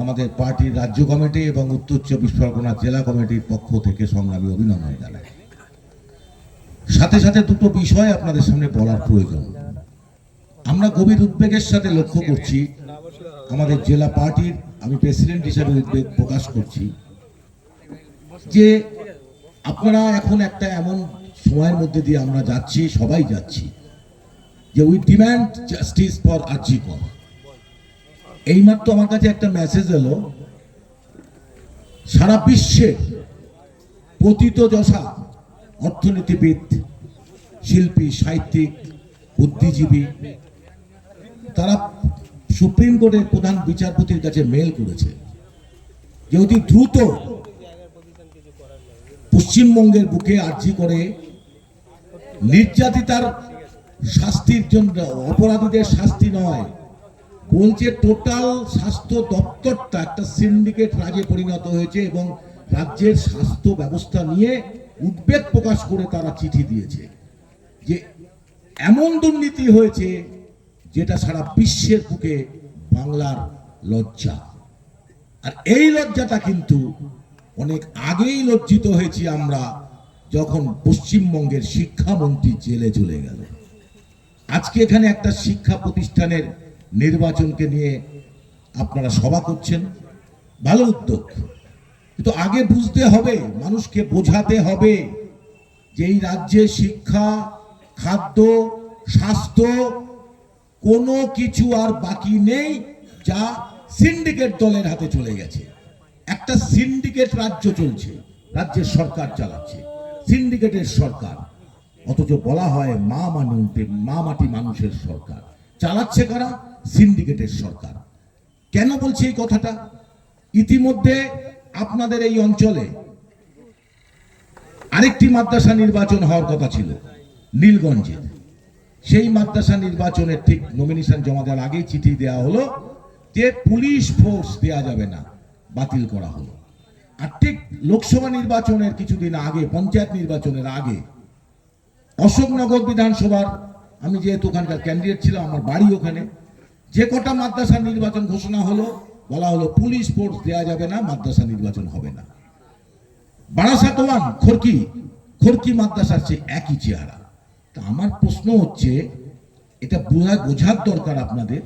আমাদের পার্টির রাজ্য কমিটি এবং উত্তর চব্বিশ পরগনা জেলা কমিটির পক্ষ থেকে সংগ্রামী অভিনন্দন জানাই। সাথে সাথে দুটো বিষয় আপনাদের সামনে বলার প্রয়োজন। আমরা গভীর উদ্বেগের সাথে লক্ষ্য করছি, আমাদের জেলা পার্টির, আমি প্রেসিডেন্ট হিসেবে উদ্বেগ প্রকাশ করছি, যে আপনারা এখন একটা এমন সময়ের মধ্যে দিয়ে আমরা যাচ্ছি, সবাই যাচ্ছি, যে we demand justice for RG Kar এইমাত্র আমার কাছে একটা মেসেজ এলো। সারা বিশ্বে পতিত যশা অর্থনীতিবিদ, শিল্পী, সাহিত্যিক, বুদ্ধিজীবী, তারা সুপ্রিম কোর্টের প্রধান বিচারপতির কাছে মেল করেছে যে অতি দ্রুত পশ্চিমবঙ্গের বুকে আর্জি করে নির্যাতিতার শাস্তির জন্য, অপরাধীদের শাস্তি নয় বলছে টোটাল স্বাস্থ্য দপ্তরটা একটা সিন্ডিকেট রাজে পরিণত হয়েছে এবং রাজ্যের স্বাস্থ্য ব্যবস্থা নিয়ে উদ্বেগ প্রকাশ করে তারা চিঠি দিয়েছে যে এমন দুর্নীতি হয়েছে যেটা সারা বিশ্বের বুকে বাংলার লজ্জা। আর এই লজ্জাটা কিন্তু অনেক আগেই লজ্জিত হয়েছি আমরা যখন পশ্চিমবঙ্গের শিক্ষামন্ত্রী জেলে চলে গেল। আজকে এখানে একটা শিক্ষা প্রতিষ্ঠানের নির্বাচনকে নিয়ে আপনারা সভা করছেন, ভালো উদ্যোগ। কিন্তু আগে বুঝতে হবে, মানুষকে বোঝাতে হবে যে এই রাজ্যে শিক্ষা, খাদ্য, স্বাস্থ্য কোনো কিছু আর বাকি নেই যা সিন্ডিকেট দলের হাতে চলে গেছে। একটা সিন্ডিকেট রাজ্য চলছে, রাজ্যের সরকার চালাচ্ছে, সিন্ডিকেটের সরকার। অথচ বলা হয় মা মানুষে মা মাটি মানুষের সরকার। চালাচ্ছে কারা? সিন্ডিকেটের সরকার। কেন বলছি এই কথাটা? ইতিমধ্যে আপনাদের এই অঞ্চলে আরেকটি মাদ্রাসা নির্বাচন হওয়ার কথা ছিল, নীলগঞ্জে। সেই মাদ্রাসা নির্বাচনের ঠিক নমিনেশন জমা দেওয়ার আগেই চিঠি দেওয়া হলো যে পুলিশ ফোর্স দেওয়া যাবে না, বাতিল করা হলো। আর ঠিক লোকসভা নির্বাচনের কিছুদিন আগে, পঞ্চায়েত নির্বাচনের আগে অশোকনগর বিধানসভার, আমি যেহেতু ওখানকার ক্যান্ডিডেট ছিলাম, আমার বাড়ি ওখানে যে কটা মাদ্রাসা নির্বাচন ঘোষণা হলো, বলা হলো পুলিশ ফোর্স দেওয়া যাবে না, মাদ্রাসা নির্বাচন হবে না। বারাসাত ওয়ান খড়কি খড়কি মাদ্রাসার চেয়ে একই চেহারা। তা আমার প্রশ্ন হচ্ছে, এটা বোঝা, বোঝার দরকার আপনাদের,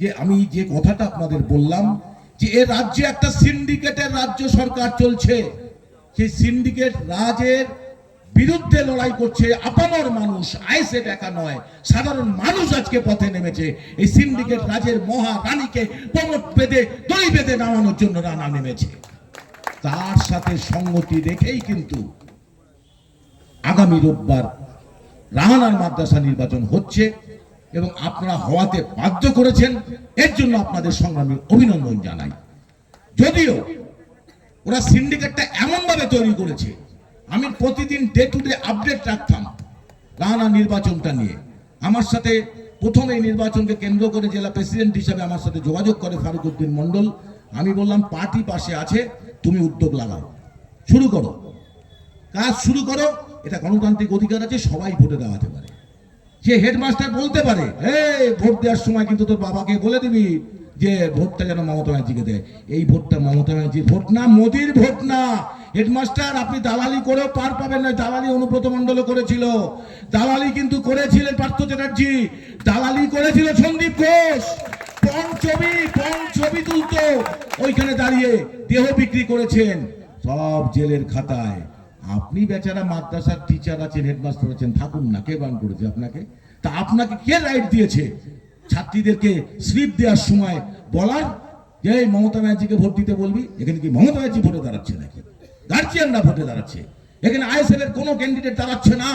যে আমি যে কথাটা আপনাদের বললাম, যে এ রাজ্যে একটা সিন্ডিকেটের রাজ্য সরকার চলছে। সেই সিন্ডিকেট রাজের বিরুদ্ধে লড়াই করছে, আপামর মানুষ আইসে একা নয়, সাধারণ মানুষ আজকে পথে নেমেছে। এই সিন্ডিকেট রাজের মহা রানীকে প্রমোট বেঁধে দড়ি বেঁধে নামানোর জন্য রানা নেমেছে। তার সাথে সঙ্গতি রেখেই কিন্তু আগামী রোববার রাহানার মাদ্রাসা নির্বাচন হচ্ছে এবং আপনারা হওয়াতে বাধ্য করেছেন। এর জন্য আপনাদের সংগ্রামী অভিনন্দন জানাই। যদিও ওরা সিন্ডিকেটটা এমনভাবে তৈরি করেছে আমি প্রতিদিন ডে টু ডে আপডেট রাখতাম রাহানা নির্বাচনটা নিয়ে। আমার সাথে প্রথম এই নির্বাচনকে কেন্দ্র করে জেলা প্রেসিডেন্ট হিসাবে আমার সাথে যোগাযোগ করে ফারুক উদ্দিন মন্ডল আমি বললাম, পার্টি পাশে আছে, তুমি উদ্যোগ লাগাও। শুরু করো। কাজ শুরু করো, এটা গণতান্ত্রিক অধিকার আছে, সবাই ভোটে দেওয়াতে পারে। সে হেডমাস্টার বলতে পারে, এই, ভোট দেওয়ার সময় কিন্তু তোর বাবাকে বলে দিবি যে, ভোটটা যেন মমতা ব্যানার্জিকে দেয়। এই ভোটটা মমতা ব্যানার্জির ভোট না, মোদির ভোট না। হেডমাস্টার, আপনি দালালি করেও পার পাবেন না। দালালি অনুব্রত মণ্ডল করেছিল। দালালি কিন্তু করেছিলেন পার্থ চ্যাটার্জি। দালালি করেছিল সন্দীপ ঘোষ। পণ ছবি পণ ছবি তুলতো। ওইখানে দাঁড়িয়ে দেহ বিক্রি করেছেন। সব জেলের খাতায়। আপনি বেচারা মাদ্রাসার টিচার আছেন হেডমাস্টার আছেন, থাকুন না, কে বান করেছে আপনাকে? তা আপনাকে কে রাইট দিয়েছে? ছাত্রীদেরকে স্লিপ দেওয়ার সময় বলার? যে মমতা ব্যানার্জিকে ভোট দিতে বলবি? এখানে কি মমতা ব্যানার্জি ভোটে দাঁড়াচ্ছে নাকি? গার্জিয়ানরা ভোটে দাঁড়াচ্ছে। এখানে আইএসএফ এর কোনো ক্যান্ডিডেট দাঁড়াচ্ছে না।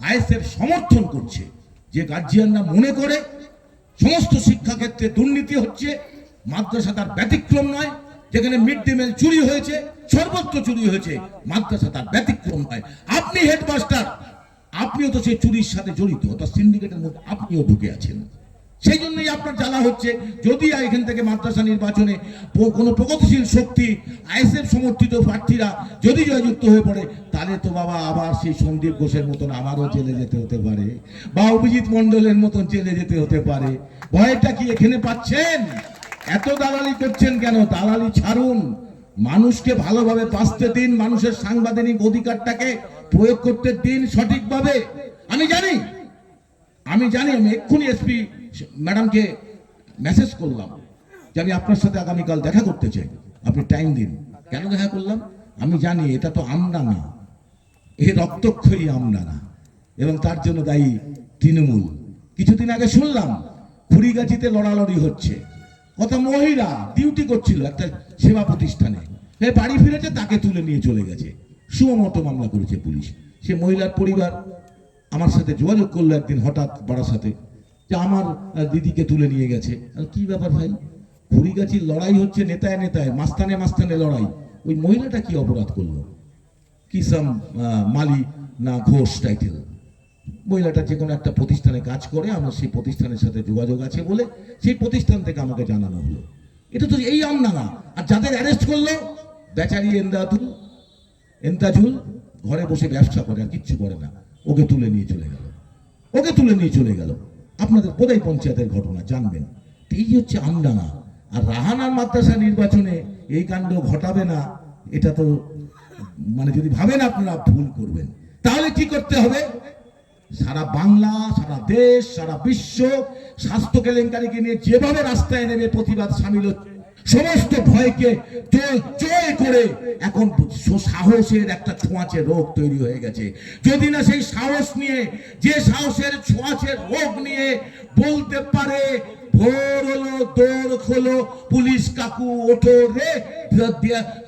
আইএসএফ সমর্থন করছে। যে গার্জিয়ানরা মনে করে, সমস্ত শিক্ষাক্ষেত্রে দুর্নীতি হচ্ছে, মাদ্রাসা তার ব্যতিক্রম নয়। যেখানে মিড ডে মিল চুরি হয়েছে, সর্বত্র চুরি হয়েছে, মাদ্রাসা তার ব্যতিক্রম নয়। আপনি হেডমাস্টার আপনিও তো সেই চুরির সাথে জড়িত, অর্থাৎ সিন্ডিকেটের মধ্যে আপনিও ঢুকে আছেন। সেই জন্যই আপনার জ্বালা হচ্ছে। যদি এখান থেকে মাদ্রাসা নির্বাচনে কোনো প্রগতিশীল শক্তি, আইএসএফ সমর্থিত প্রার্থীরা যদি জয়যুক্ত হয়ে পড়ে, তাহলে তো বাবা আবার সেই সন্দীপ ঘোষের মতন আমারও জেলে যেতে হতে পারে। বা অভিজিৎ মণ্ডলের মতন জেলে যেতে হতে পারে। ভয়টা কি এখানে পাচ্ছেন? এত দালালি করছেন কেন? দালালি ছাড়ুন। মানুষকে ভালোভাবে বাঁচতে দিন, মানুষের সাংবিধানিক অধিকারটাকে প্রয়োগ করতে দিন সঠিকভাবে। আমি জানি আমি জানি, আমি এক্ষুনি এসপি ম্যাডামকে মেসেজ করলাম যে আমি আপনার সাথে আগামীকাল দেখা করতে চাই। আপনি টাইম দিন। কেন দেখা করলাম? আমি জানি এটা তো আমডাঙ্গা এ রক্তক্ষয়ী আমডাঙ্গা এবং তার জন্য দায়ী তৃণমূল। কিছুদিন আগে শুনলাম খুড়িগাছিতে লড়ালড়ি হচ্ছে। কত মহিলা ডিউটি করছিল একটা সেবা প্রতিষ্ঠানে। সে বাড়ি ফিরেছে, তাকে তুলে নিয়ে চলে গেছে। সুমতো মামলা করেছে পুলিশ। সে মহিলার পরিবার আমার সাথে যোগাযোগ করল একদিন হঠাৎ বাড়ার সাথে যে আমার দিদিকে তুলে নিয়ে গেছে। কি ব্যাপার ভাই? খুড়িগাছির লড়াই হচ্ছে নেতায় নেতায়, মাস্তানে মাস্তানে লড়াই। ওই মহিলাটা কি অপরাধ করল? কিসাম মালি না ঘোষ টাইটেল? মহিলাটা যে কোনো একটা প্রতিষ্ঠানে কাজ করে, আমার সেই প্রতিষ্ঠানের সাথে যোগাযোগ আছে বলে সেই প্রতিষ্ঠান থেকে আমাকে জানানো হলো। এটা তো এই আমনাঙা আর যাদের অ্যারেস্ট করল, বেচারি এন্দাতুল, এন্তাজুল, ঘরে বসে ব্যবসা করে আর কিচ্ছু করে না। ওকে তুলে নিয়ে চলে গেল। ওকে তুলে নিয়ে চলে গেল। আপনাদের কোথায় পঞ্চায়েতের ঘটনা, জানবেন। এই হচ্ছে আমডাঙা আর রাহানার মাদ্রাসা নির্বাচনে এই কাণ্ড ঘটাবে না, এটা তো মানে যদি ভাবেন আপনারা ভুল করবেন। তাহলে কি করতে হবে? সারা বাংলা, সারা দেশ, সারা বিশ্ব স্বাস্থ্য কেলেঙ্কারিকে নিয়ে যেভাবে রাস্তায় নেমে প্রতিবাদ সামিল হচ্ছে সমস্ত ভয়কে করে এখন সাহসের একটা ছোঁয়াচে রোগ তৈরি হয়ে গেছে। যদি না সেই সাহস নিয়ে, যে সাহসের ছোঁয়াচে রোগ নিয়ে বলতে পারে, ভোর হলো, দৌড় খোলো পুলিশ কাকু ওঠো রে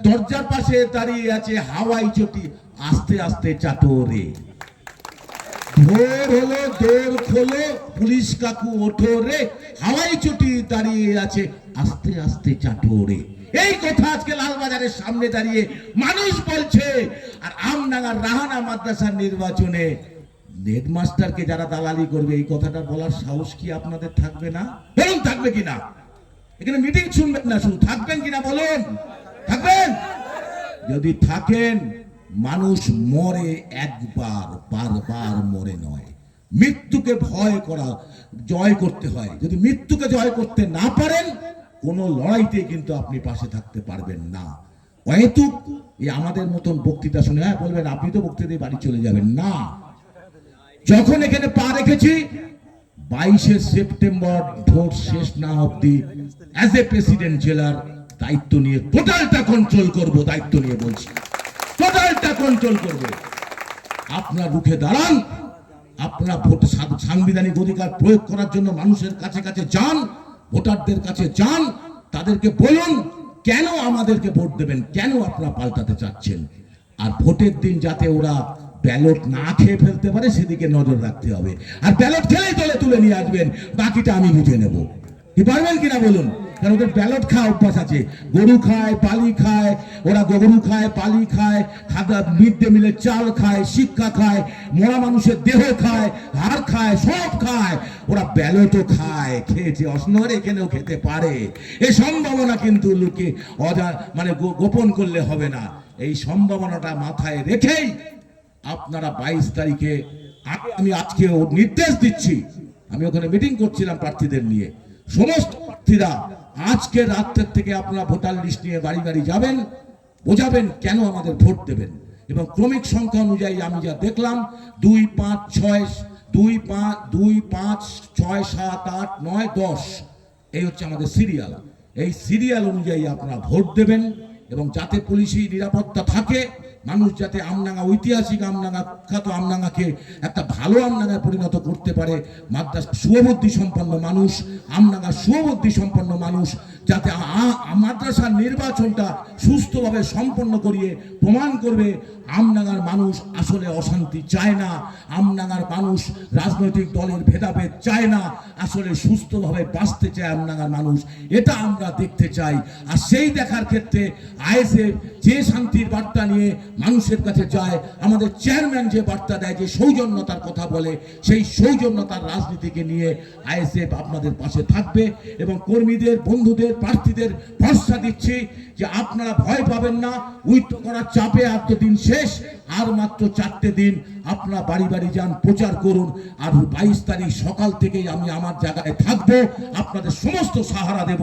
দরজার পাশে দাঁড়িয়ে আছে হাওয়াই চটি, আস্তে আস্তে চাটো রে। ভোর হলো, দৌড় খোলো পুলিশ কাকু ওঠো রে হাওয়াই চটি দাঁড়িয়ে আছে, আস্তে আস্তে চাটো রে এই কথা আজকে লালবাজারের সামনে দাঁড়িয়ে মানুষ বলছে, আর আমনাগার রাহানা মাদ্রাসার নির্বাচনে হেডমাস্টারকে যারা দালালি করবে, এই কথাটা বলার সাহস কি আপনাদের থাকবে না? বলুন, থাকবে কিনা এখানে মিটিং শুনবেন না শুধু, থাকবেন কিনা বলুন? থাকবেন? যদি থাকেন, মানুষ মরে একবার, বারবার মরে নয়। মৃত্যুকে ভয় করা, জয় করতে হয়। যদি মৃত্যুকে জয় করতে না পারেন, কোনো লড়াইতে কিন্তু আপনি পাশে থাকতে পারবেন না। অহেতুক এই আমাদের মতন বক্তৃতা শুনে হ্যাঁ বলবেন, আপনি তো বক্তৃতা বাড়ি চলে যাবেন। না। যখন এখানে পা রেখেছি, বাইশে সেপ্টেম্বর ভোট শেষ না অব্দি অ্যাজ এ প্রেসিডেন্ট জেলার দায়িত্ব নিয়ে টোটালটা কন্ট্রোল করব, দায়িত্ব নিয়ে বলছি। টোটালটা কন্ট্রোল করব। আপনার রুখে দাঁড়ান আপনারা ভোট সাংবিধানিক অধিকার প্রয়োগ করার জন্য মানুষের কাছে কাছে যান, ভোটারদের কাছে যান, তাদেরকে বলুন, কেন আমাদেরকে ভোট দেবেন? কেন আপনারা পাল্টাতে চাচ্ছেন? আর ভোটের দিন যাতে ওরা ব্যালট না খেয়ে ফেলতে পারে, সেদিকে নজর রাখতে হবে। আর ব্যালট খেলেই তলে তুলে নিয়ে আসবেন, বাকিটা আমি বুঝে নেব। কি পারবেন কিনা বলুন? কারণ ওদের ব্যালট খাওয়া অভ্যাস আছে? গরু খায় পালি খায়, ওরা গরু খায় পালি খায়, খাদা মিড ডে মিলের চাল খায় শিক্ষা খায়, মরা মানুষের দেহ খায়, হাড় খায়, সব খায়। ওরা ব্যালটও খায় খেয়েছে অসনরে এখানেও খেতে পারে। এই সম্ভাবনা কিন্তু লোকে অজা মানে গোপন করলে হবে না। এই সম্ভাবনাটা মাথায় রেখেই আপনারা বাইশ তারিখে আমি আজকে নির্দেশ দিচ্ছি। আমি ওখানে মিটিং করছিলাম প্রার্থীদের নিয়ে। সমস্ত প্রার্থীরা আজকে রাত্রের থেকে আপনারা ভোটার লিস্ট নিয়ে বাড়ি বাড়ি যাবেন, বোঝাবেন কেন আমাদের ভোট দেবেন। এবং ক্রমিক সংখ্যা অনুযায়ী আমি যা দেখলাম, দুই পাঁচ ছয়, দুই পাঁচ দুই পাঁচ, ছয়, সাত, আট, নয়, দশ, এই হচ্ছে আমাদের সিরিয়াল। এই সিরিয়াল অনুযায়ী আপনারা ভোট দেবেন এবং যাতে পুলিশি নিরাপত্তা থাকে মানুষ যাতে আমনাঙ্গা ঐতিহাসিক আমনাঙ্গা খ্যাত আমনাঙ্গাকে একটা ভালো আমনাঙ্গায় পরিণত করতে পারে, মাদ্রাস সুবুদ্ধি সম্পন্ন মানুষ আমনাঙ্গা সুবুদ্ধি সম্পন্ন মানুষ যাতে মাদ্রাসার নির্বাচনটা সুস্থভাবে সম্পন্ন করিয়ে প্রমাণ করবে আমনাঙ্গার মানুষ আসলে অশান্তি চায় না আমনাঙ্গার মানুষ রাজনৈতিক দলের ভেদাভেদ চায় না, আসলে সুস্থভাবে বাঁচতে চায় আমনাঙ্গার মানুষ। এটা আমরা দেখতে চাই। আর সেই দেখার ক্ষেত্রে আইএসএফ যে শান্তির বার্তা নিয়ে মানুষের কাছে যায়, আমাদের চেয়ারম্যান যে বার্তা দেয় যে সৌজন্যতার কথা বলে, সেই সৌজন্যতার রাজনীতিকে নিয়ে আইএসএফ আপনাদের পাশে থাকবে এবং কর্মীদের, বন্ধুদের প্রার্থীদের ভরসা দিচ্ছি যে আপনারা ভয় পাবেন না, উইথ করার চাপে আর তো দিন শেষ, আর মাত্র চারটে দিন আপনারা বাড়ি বাড়ি যান, প্রচার করুন, আর বাইশ তারিখ সকাল থেকেই আমি আমার জায়গায় থাকব, আপনাদের সমস্ত সাহারা দেব।